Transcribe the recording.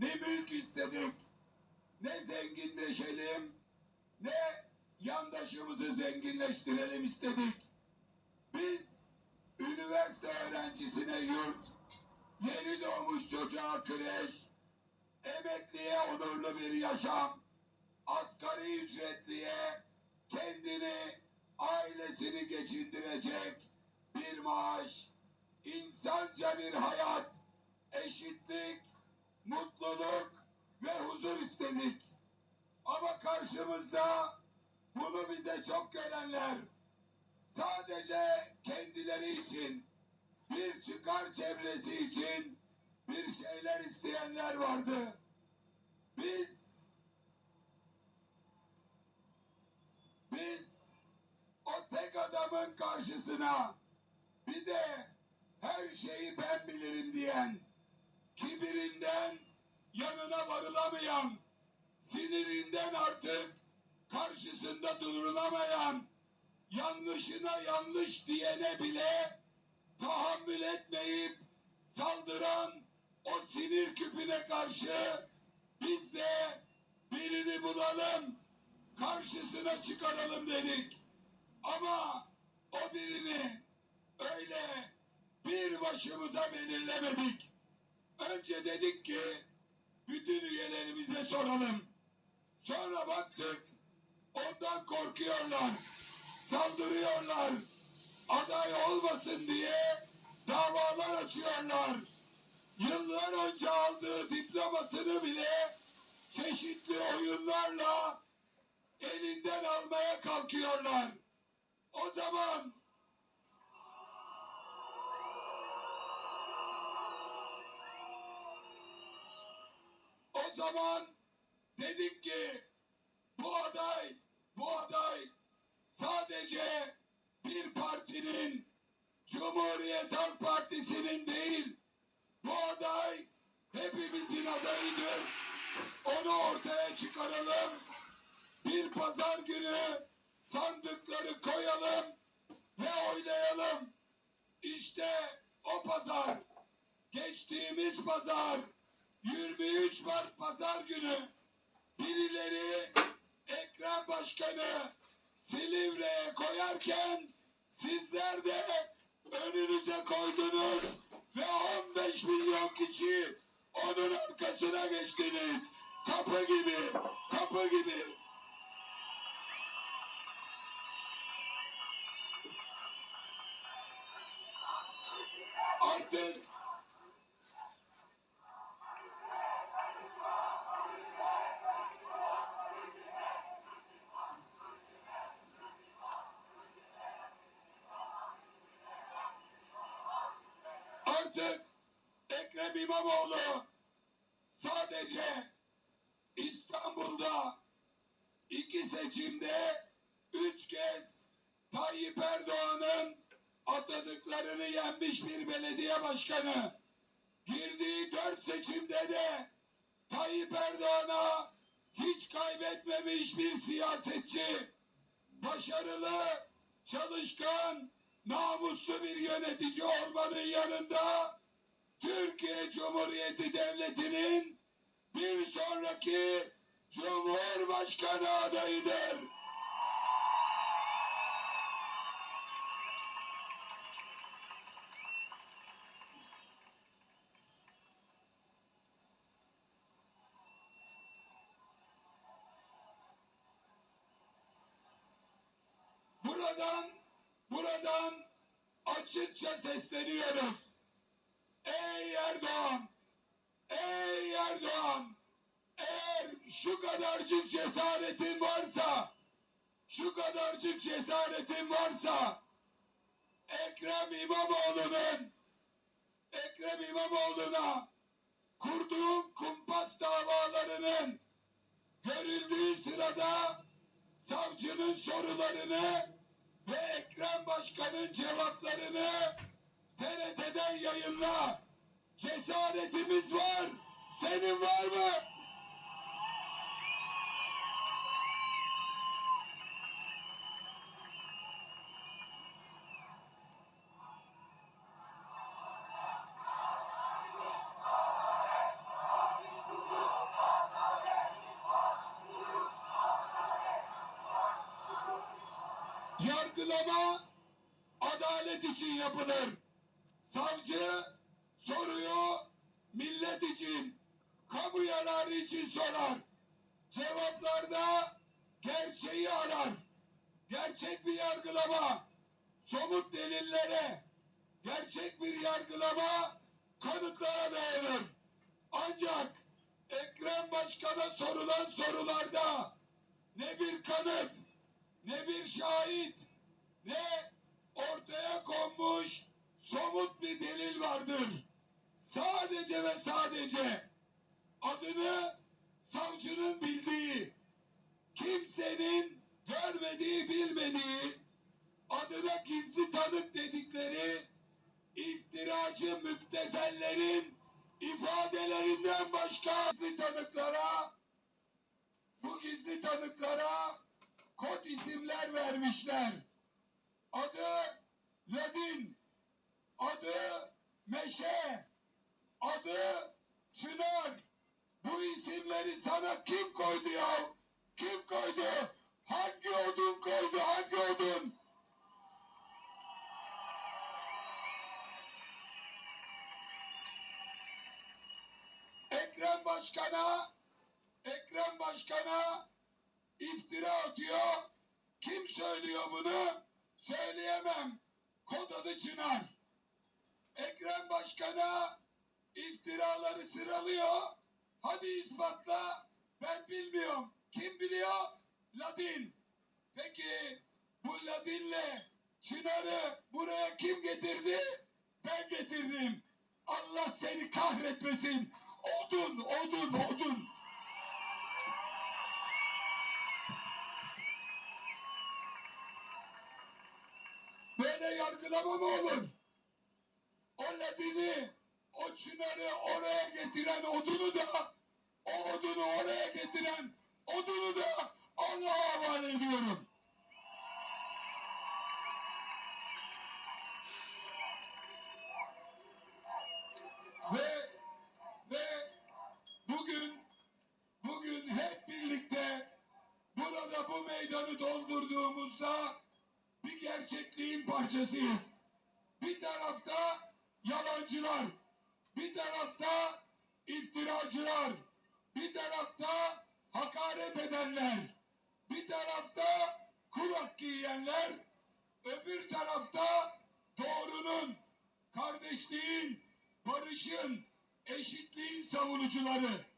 ne mülk istedik, ne zenginleşelim, ne yandaşımızı zenginleştirelim istedik. Biz üniversite öğrencisine yurt, yeni doğmuş çocuğa kreş, emekliye onurlu bir yaşam, asgari ücretliye kendini, ailesini geçindirecek bir maaş, insanca bir hayat, eşitlik, mutluluk ve huzur istedik. Ama karşımızda bunu bize çok görenler sadece kendileri için bir çıkar çevresi için bir şeyler isteyenler vardı. Biz biz o tek adamın karşısına bir de her şeyi ben bilirim diyen, kibirinden yanına varılamayan, sinirinden artık karşısında durulamayan, yanlışına yanlış diyene bile tahammül etmeyip saldıran o sinir küpüne karşı biz de birini bulalım, karşısına çıkaralım dedik. Ama o birini öyle bir başımıza belirlemedik. Önce dedik ki bütün üyelerimize soralım. Sonra baktık ondan korkuyorlar, saldırıyorlar. Aday olmasın diye davalar açıyorlar. Yıllar önce aldığı diplomasını bile çeşitli oyunlarla elinden almaya kalkıyorlar. O zaman zaman dedik ki bu aday bu aday sadece bir partinin Cumhuriyet Halk Partisi'nin değil bu aday hepimizin adayıdır. Onu ortaya çıkaralım. Bir pazar günü sandıkları koyalım ve oylayalım. İşte o pazar. Geçtiğimiz pazar 23 Mart pazar günü birileri Ekrem Başkanı Silivri'ye koyarken sizler de önünüze koydunuz ve 15 milyon kişi onun arkasına geçtiniz. Kapı gibi, kapı gibi. Artık artık Ekrem İmamoğlu sadece İstanbul'da iki seçimde üç kez Tayyip Erdoğan'ın atadıklarını yenmiş bir belediye başkanı. Girdiği dört seçimde de Tayyip Erdoğan'a hiç kaybetmemiş bir siyasetçi. Başarılı, çalışkan, namuslu bir yönetici olmanın yanında Türkiye Cumhuriyeti Devleti'nin bir sonraki Cumhurbaşkanı adayıdır. Buradan açıkça sesleniyoruz. Ey Erdoğan! Ey Erdoğan! Eğer şu kadarcık cesaretin varsa, şu kadarcık cesaretin varsa, Ekrem İmamoğlu'nun, Ekrem İmamoğlu'na kurduğun kumpas davalarının görüldüğü sırada savcının sorularını Ekrem Başkan'ın cevaplarını TRT'den yayınla. Cesaretimiz var. Senin var Yargılama adalet için yapılır. Savcı soruyu millet için, kamu yararı için sorar. Cevaplarda gerçeği arar. Gerçek bir yargılama, somut delillere, gerçek bir yargılama kanıtlara dayanır. Ancak Ekrem Başkan'a sorulan sorularda ne bir kanıt, ne bir şahit, ne ortaya konmuş somut bir delil vardır. Sadece ve sadece adını savcının bildiği, kimsenin görmediği, bilmediği, adına gizli tanık dedikleri iftiracı müptezellerin ifadelerinden başka gizli tanıklara bu gizli tanıklara kod isimler vermişler. Adı Ladin, adı Meşe, adı Çınar. Bu isimleri sana kim koydu ya? Kim koydu? Hangi odun koydu? Hangi odun? Ekrem Başkan'a Ekrem Başkan'a iftira atıyor. Kim söylüyor bunu? Söyleyemem. Kod adı Çınar. Ekrem Başkan'a iftiraları sıralıyor. Hadi ispatla. Ben bilmiyorum. Kim biliyor? Ladin. Peki bu Ladin'le Çınar'ı buraya kim getirdi? Ben getirdim. Allah seni kahretmesin. Odun, odun, odun. Yargılama mı olur? O Ladin'i, o Çınar'ı oraya getiren odunu da, o odunu oraya getiren odunu da Allah'a havale ediyorum. Ve ve bugün bugün hep birlikte burada bu meydanı doldurduğumuzda bir gerçekliğin parçasıyız. Bir tarafta yalancılar, bir tarafta iftiracılar, bir tarafta hakaret edenler, bir tarafta kul hakkı yiyenler, öbür tarafta doğrunun, kardeşliğin, barışın, eşitliğin savunucuları.